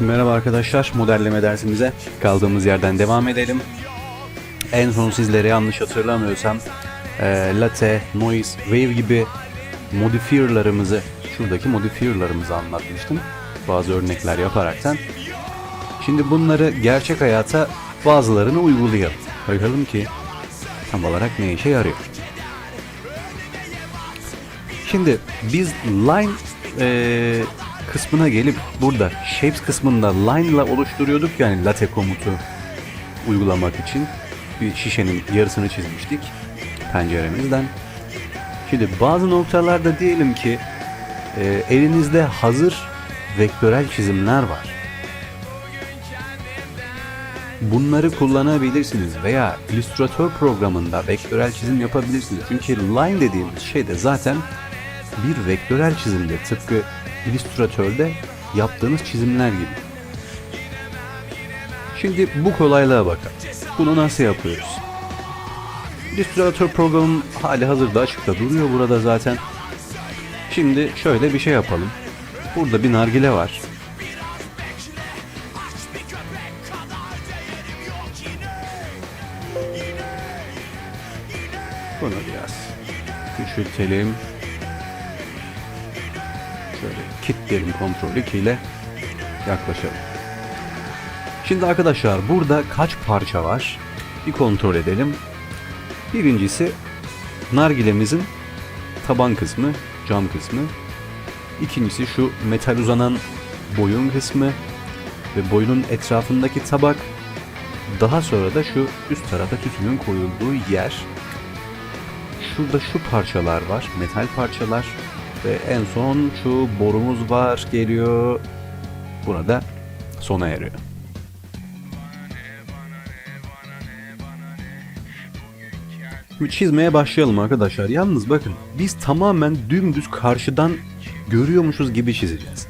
Merhaba arkadaşlar, modelleme dersimize kaldığımız yerden devam edelim. En son sizlere yanlış hatırlamıyorsam e, latte, noise, wave gibi modifierlarımızı, şuradaki modifierlarımızı anlatmıştım. Bazı örnekler yaparaktan. Şimdi bunları gerçek hayata bazılarını uygulayalım. Bakalım ki tam olarak ne işe yarıyor. Şimdi biz line eee, kısmına gelip burada shapes kısmında line ile oluşturuyorduk yani latte komutu uygulamak için bir şişenin yarısını çizmiştik penceremizden. Şimdi bazı noktalarda diyelim ki eee, elinizde hazır vektörel çizimler var. Bunları kullanabilirsiniz veya Illustrator programında vektörel çizim yapabilirsiniz. Çünkü line dediğimiz şey de zaten bir vektörel çizimdir. Tıpkı Illustrator'da yaptığınız çizimler gibi. Şimdi bu kolaylığa bakalım. Bunu nasıl yapıyoruz? Illustrator programım hali hazırda açıkta duruyor burada zaten. Şimdi şöyle bir şey yapalım. Burada bir nargile var. Bunu biraz küçültelim. Şöyle kilitleyelim kontrol 2 ile yaklaşalım. Şimdi arkadaşlar burada kaç parça var? Bir kontrol edelim. Birincisi nargilemizin taban kısmı, cam kısmı. İkincisi şu metal uzanan boyun kısmı ve boyunun etrafındaki tabak. Daha sonra da şu üst tarafta tütünün koyulduğu yer. Şurada şu parçalar var, metal parçalar ve en son şu borumuz var geliyor. Burada sona eriyor. Çizmeye başlayalım arkadaşlar. Yalnız bakın biz tamamen dümdüz karşıdan görüyormuşuz gibi çizeceğiz.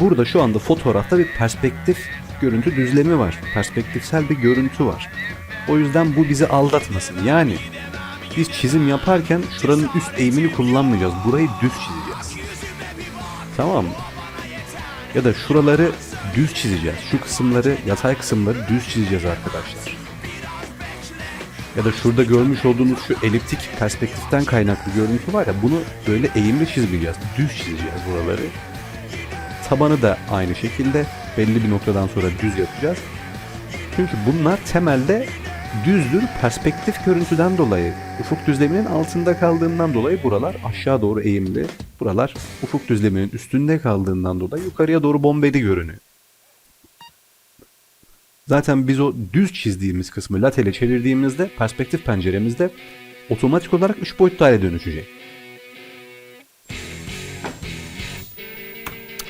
Burada şu anda fotoğrafta bir perspektif görüntü düzlemi var. Perspektifsel bir görüntü var. O yüzden bu bizi aldatmasın. Yani biz çizim yaparken şuranın üst eğimini kullanmayacağız. Burayı düz çizeceğiz. Tamam mı? Ya da şuraları düz çizeceğiz. Şu kısımları, yatay kısımları düz çizeceğiz arkadaşlar. Ya da şurada görmüş olduğunuz şu eliptik perspektiften kaynaklı görüntü var ya bunu böyle eğimli çizmeyeceğiz. Düz çizeceğiz buraları. Tabanı da aynı şekilde belli bir noktadan sonra düz yapacağız. Çünkü bunlar temelde düzdür perspektif görüntüden dolayı. Ufuk düzleminin altında kaldığından dolayı buralar aşağı doğru eğimli. Buralar ufuk düzleminin üstünde kaldığından dolayı yukarıya doğru bombeli görünüyor. Zaten biz o düz çizdiğimiz kısmı latele çevirdiğimizde perspektif penceremizde otomatik olarak 3 boyutlu hale dönüşecek.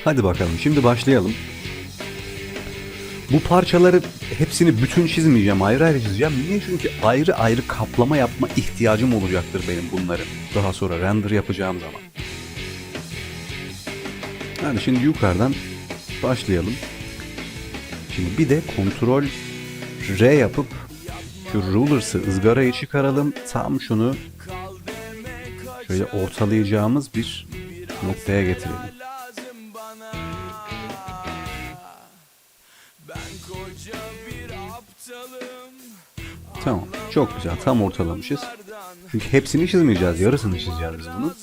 Hadi bakalım şimdi başlayalım. Bu parçaları hepsini bütün çizmeyeceğim, ayrı ayrı çizeceğim. Niye? Çünkü ayrı ayrı kaplama yapma ihtiyacım olacaktır benim bunları. Daha sonra render yapacağım zaman. Yani şimdi yukarıdan başlayalım. Şimdi bir de kontrol R yapıp şu rulers'ı ızgarayı çıkaralım. Tam şunu şöyle ortalayacağımız bir noktaya getirelim. Tamam. Çok güzel. Tam ortalamışız. Çünkü hepsini çizmeyeceğiz. Yarısını çizeceğiz biz bunu.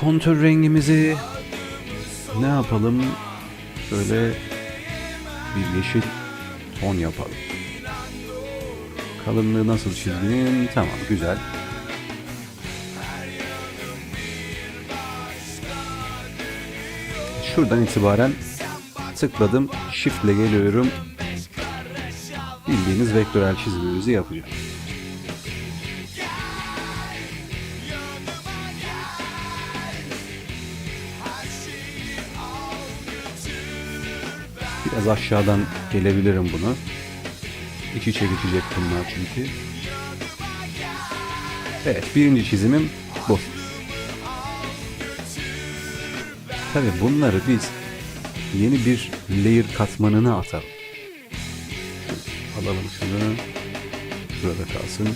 Kontür rengimizi ne yapalım? Şöyle bir yeşil ton yapalım. Kalınlığı nasıl çizeyim? Tamam güzel. Şuradan itibaren tıkladım. Shift ile geliyorum. Bildiğiniz vektörel çizimimizi yapacağım. Biraz aşağıdan gelebilirim bunu. İç içe geçecek bunlar çünkü. Evet birinci çizimim bu. Tabi bunları biz yeni bir layer katmanını atalım. Alalım şunu. Burada kalsın.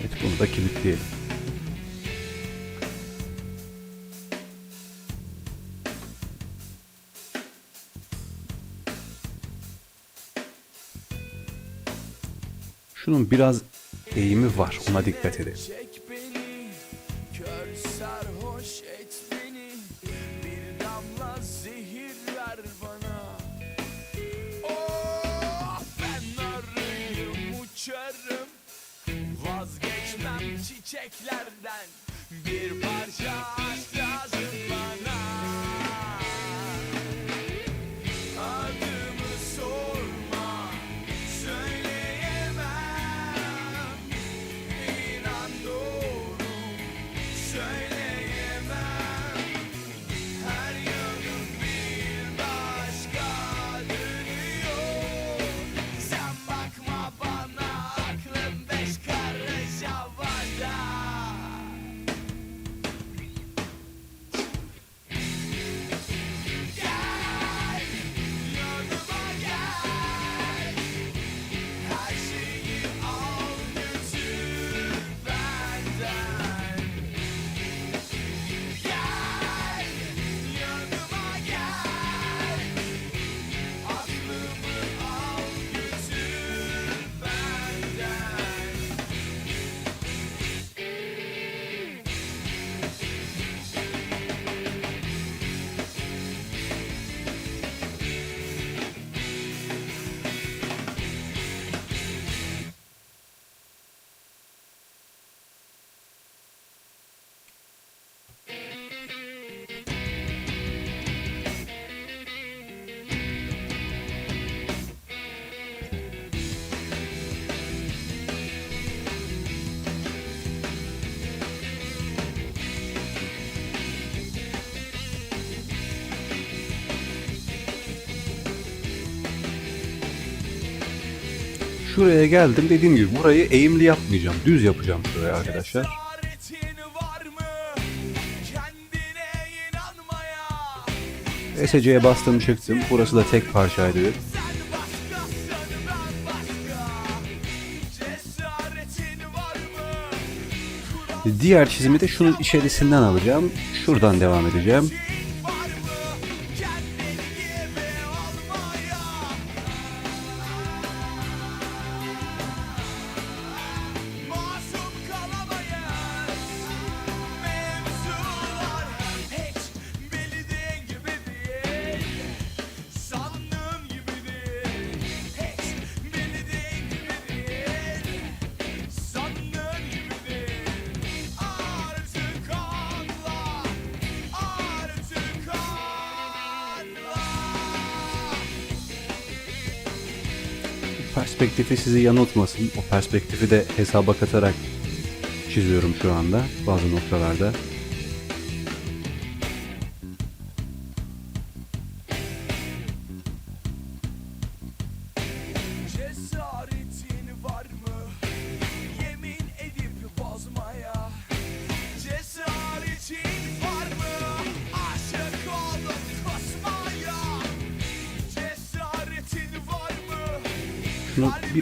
Evet bunu da kilitleyelim. Şunun biraz eğimi var ona dikkat edelim. Şuraya geldim. Dediğim gibi burayı eğimli yapmayacağım. Düz yapacağım şuraya arkadaşlar. SC'ye bastım çıktım. Burası da tek parçaydı. Diğer çizimi de şunun içerisinden alacağım. Şuradan devam edeceğim. Perspektifi sizi yanıltmasın. O perspektifi de hesaba katarak çiziyorum şu anda bazı noktalarda.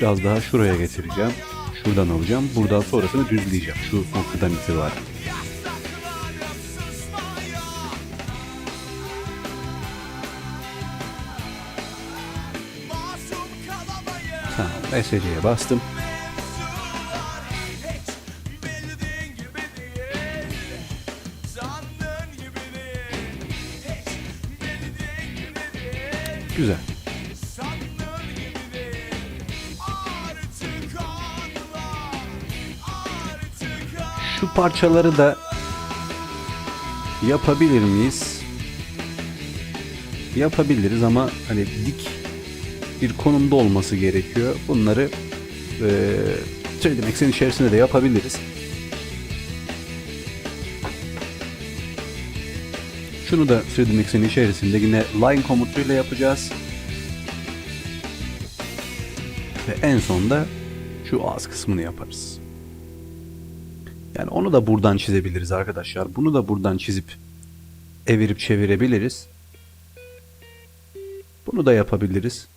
Biraz daha şuraya getireceğim. Şuradan alacağım. Buradan sonrasını düzleyeceğim. Şu noktadan itibaren. Tamam. SC'ye bastım. Parçaları da yapabilir miyiz? Yapabiliriz ama hani dik bir konumda olması gerekiyor. Bunları eee 3D Max'in içerisinde de yapabiliriz. Şunu da 3D Max'in içerisinde yine line komutuyla yapacağız. Ve en sonda şu ağız kısmını yaparız. Yani onu da buradan çizebiliriz arkadaşlar. Bunu da buradan çizip evirip çevirebiliriz. Bunu da yapabiliriz.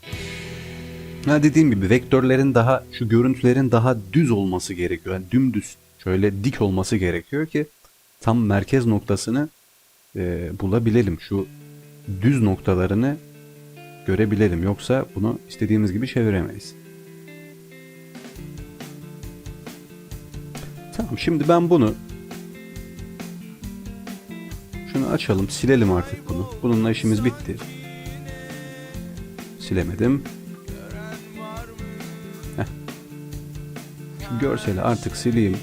Ha dediğim gibi vektörlerin daha şu görüntülerin daha düz olması gerekiyor. Yani dümdüz şöyle dik olması gerekiyor ki tam merkez noktasını e, bulabilelim. Şu düz noktalarını görebilelim. Yoksa bunu istediğimiz gibi çeviremeyiz. Tamam şimdi ben bunu şunu açalım silelim artık bunu. Bununla işimiz bitti. Silemedim. Heh. Şu görseli artık sileyim.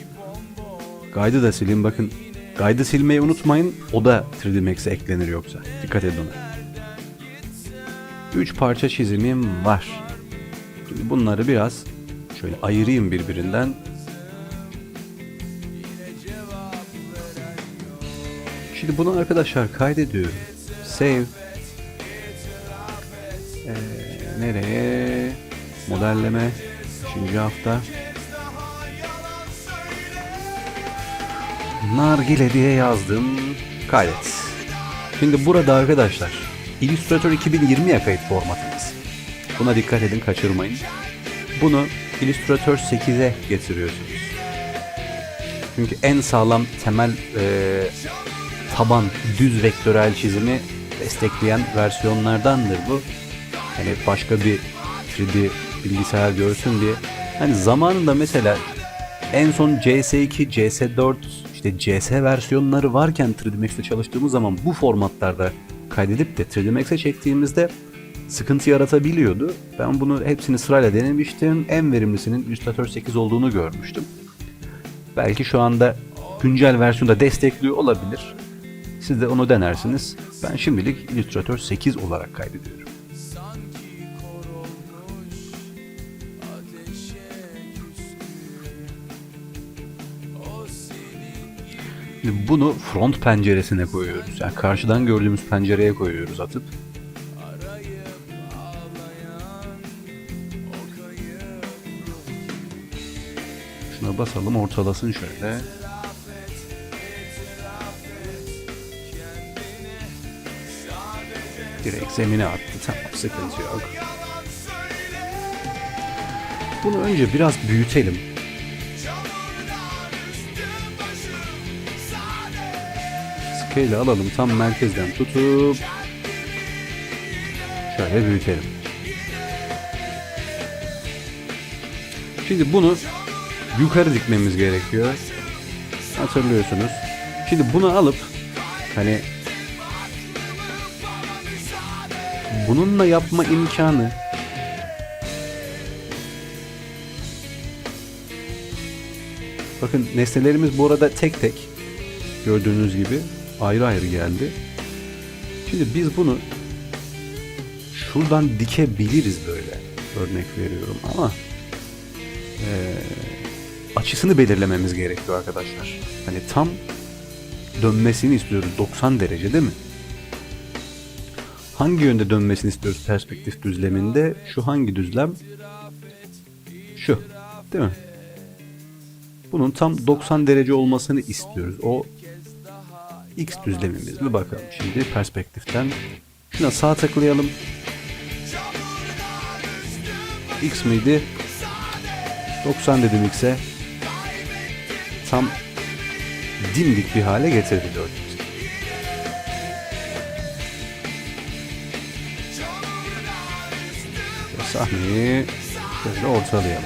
Guide'ı da sileyim bakın. Guide'ı silmeyi unutmayın. O da 3D Max'e eklenir yoksa. Dikkat edin ona. 3 parça çizimim var. Şimdi bunları biraz şöyle ayırayım birbirinden. Şimdi bunu arkadaşlar kaydediyorum. Save. Ee, nereye? Modelleme. Üçüncü hafta. Nargile diye yazdım. Kaydet. Şimdi burada arkadaşlar Illustrator 2020'ye kayıt formatımız. Buna dikkat edin kaçırmayın. Bunu Illustrator 8'e getiriyorsunuz. Çünkü en sağlam temel e, taban düz vektörel çizimi destekleyen versiyonlardandır bu. Hani başka bir 3D bilgisayar görsün diye. Hani zamanında mesela en son CS2, CS4, işte CS versiyonları varken 3D Max'te çalıştığımız zaman bu formatlarda kaydedip de 3D Max'e çektiğimizde sıkıntı yaratabiliyordu. Ben bunu hepsini sırayla denemiştim. En verimlisinin Illustrator 8 olduğunu görmüştüm. Belki şu anda güncel versiyonda destekliyor olabilir. Siz de onu denersiniz. Ben şimdilik Illustrator 8 olarak kaydediyorum. bunu front penceresine koyuyoruz. Yani karşıdan gördüğümüz pencereye koyuyoruz atıp. Şuna basalım ortalasın şöyle. Direkt zemine attı. Tamam sıkıntı yok. Bunu önce biraz büyütelim. Scale alalım tam merkezden tutup şöyle büyütelim. Şimdi bunu yukarı dikmemiz gerekiyor. Hatırlıyorsunuz. Şimdi bunu alıp hani bununla yapma imkanı Bakın nesnelerimiz bu arada tek tek gördüğünüz gibi ayrı ayrı geldi. Şimdi biz bunu şuradan dikebiliriz böyle. Örnek veriyorum ama eee, açısını belirlememiz gerekiyor arkadaşlar. Hani tam dönmesini istiyoruz 90 derece değil mi? Hangi yönde dönmesini istiyoruz perspektif düzleminde? Şu hangi düzlem? Şu. Değil mi? Bunun tam 90 derece olmasını istiyoruz. O X düzlemimiz mi bakalım şimdi perspektiften. Şuna sağ tıklayalım. X miydi? 90 dedim X'e. Tam dimdik bir hale getirdi gördüğünüz Sahneyi şöyle ortalayalım.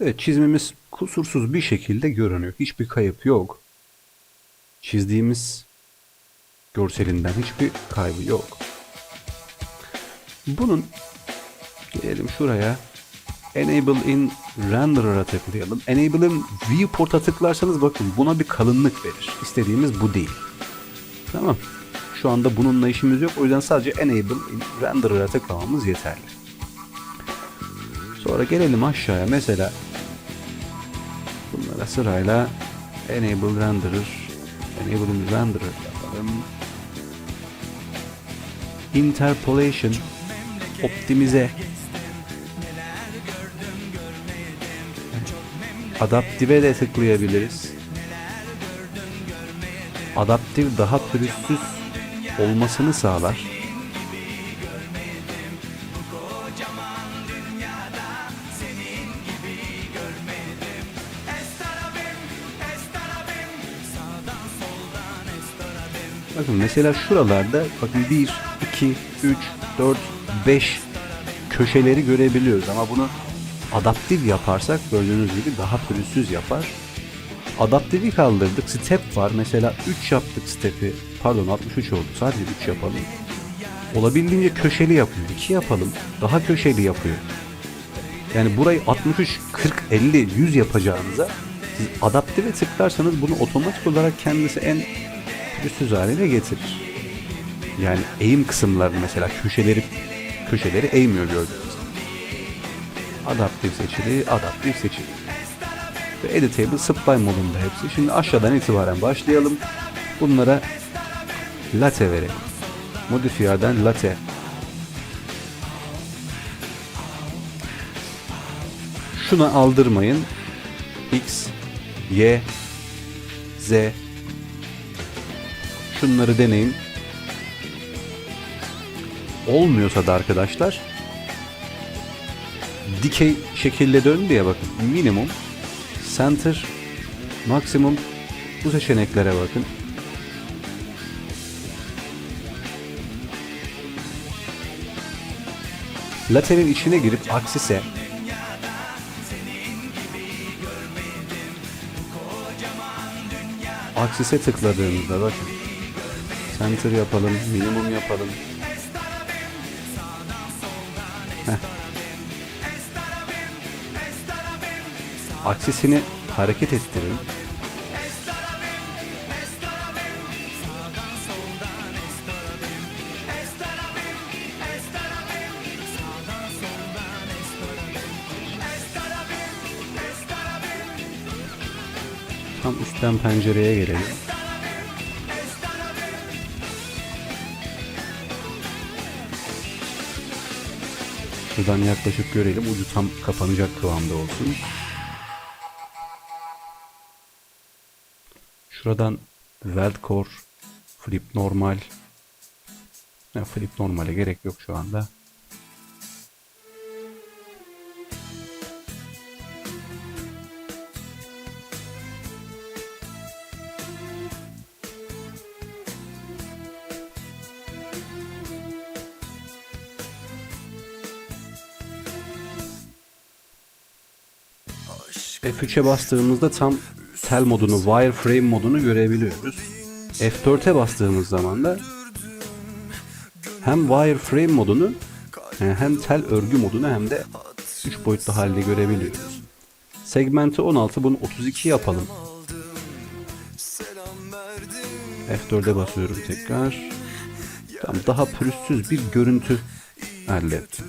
Evet çizimimiz kusursuz bir şekilde görünüyor. Hiçbir kayıp yok. Çizdiğimiz görselinden hiçbir kaybı yok. Bunun gelelim şuraya Enable in Renderer'a tıklayalım. Enable in Viewport'a tıklarsanız bakın buna bir kalınlık verir. İstediğimiz bu değil. Tamam. Şu anda bununla işimiz yok. O yüzden sadece Enable in Renderer'a tıklamamız yeterli. Sonra gelelim aşağıya. Mesela bunlara sırayla Enable Renderer, Enable in Renderer yapalım. Interpolation, optimize, adaptive de tıklayabiliriz. Adaptif daha pürüzsüz olmasını sağlar. Bakın mesela şuralarda bakın 1, 2, 3, 4, 5 köşeleri görebiliyoruz ama bunu adaptif yaparsak gördüğünüz gibi daha pürüzsüz yapar. Adaptifi kaldırdık. Step var. Mesela 3 yaptık step'i. Pardon 63 oldu. Sadece 3 yapalım. Olabildiğince köşeli yapıyor. 2 yapalım. Daha köşeli yapıyor. Yani burayı 63, 40, 50, 100 yapacağınıza siz adaptive tıklarsanız bunu otomatik olarak kendisi en pürüzsüz haline getirir. Yani eğim kısımlarını mesela köşeleri köşeleri eğmiyor gördüğünüz. Adaptif seçili, adaptif seçili. Ve editable spline modunda hepsi. Şimdi aşağıdan itibaren başlayalım. Bunlara latte verelim. Modifier'den latte. Şuna aldırmayın. X, Y, Z. Şunları deneyin. Olmuyorsa da arkadaşlar dikey şekilde döndü ya bakın. Minimum, center, maksimum bu seçeneklere bakın. Latte'nin içine girip aksise aksise tıkladığımızda bakın center yapalım, minimum yapalım. Aksisini hareket ettirin. Tam üstten pencereye gelelim. Şuradan yaklaşık görelim. Ucu tam kapanacak kıvamda olsun. Şuradan weld core, flip normal. Ya flip normale gerek yok şu anda. F3'e bastığımızda tam tel modunu, wireframe modunu görebiliyoruz. F4'e bastığımız zaman da hem wireframe modunu yani hem tel örgü modunu hem de 3 boyutlu halde görebiliyoruz. Segmenti 16 bunu 32 yapalım. F4'e basıyorum tekrar. Tam daha pürüzsüz bir görüntü elde ettim.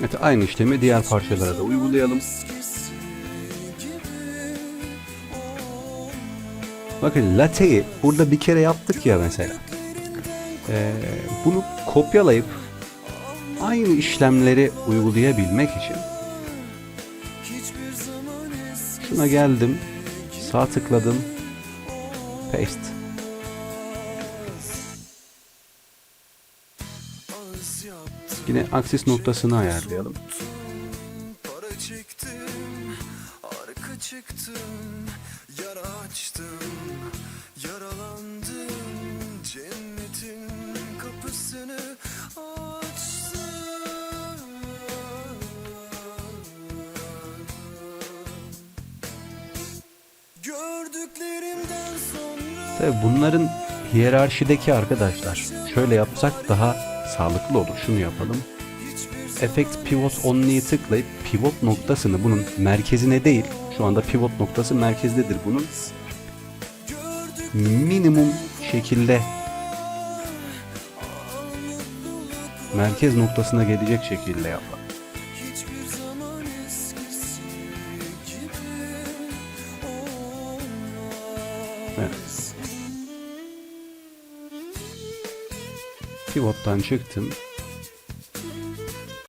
Evet aynı işlemi diğer parçalara da uygulayalım. Bakın latte'yi burada bir kere yaptık ya mesela. Ee, bunu kopyalayıp aynı işlemleri uygulayabilmek için şuna geldim, sağ tıkladım, paste. Yine aksis noktasını ayarlayalım. Para çektim, arka çıktım, yara açtım, yaralandım, cennetin kapısını açtım. Gördüklerimden sonra Tabii bunların hiyerarşideki arkadaşlar şöyle yapsak daha sağlıklı olur. Şunu yapalım. Effect Pivot Only'yi tıklayıp pivot noktasını bunun merkezine değil şu anda pivot noktası merkezdedir bunun minimum şekilde merkez noktasına gelecek şekilde yapalım. Pivot'tan çıktım.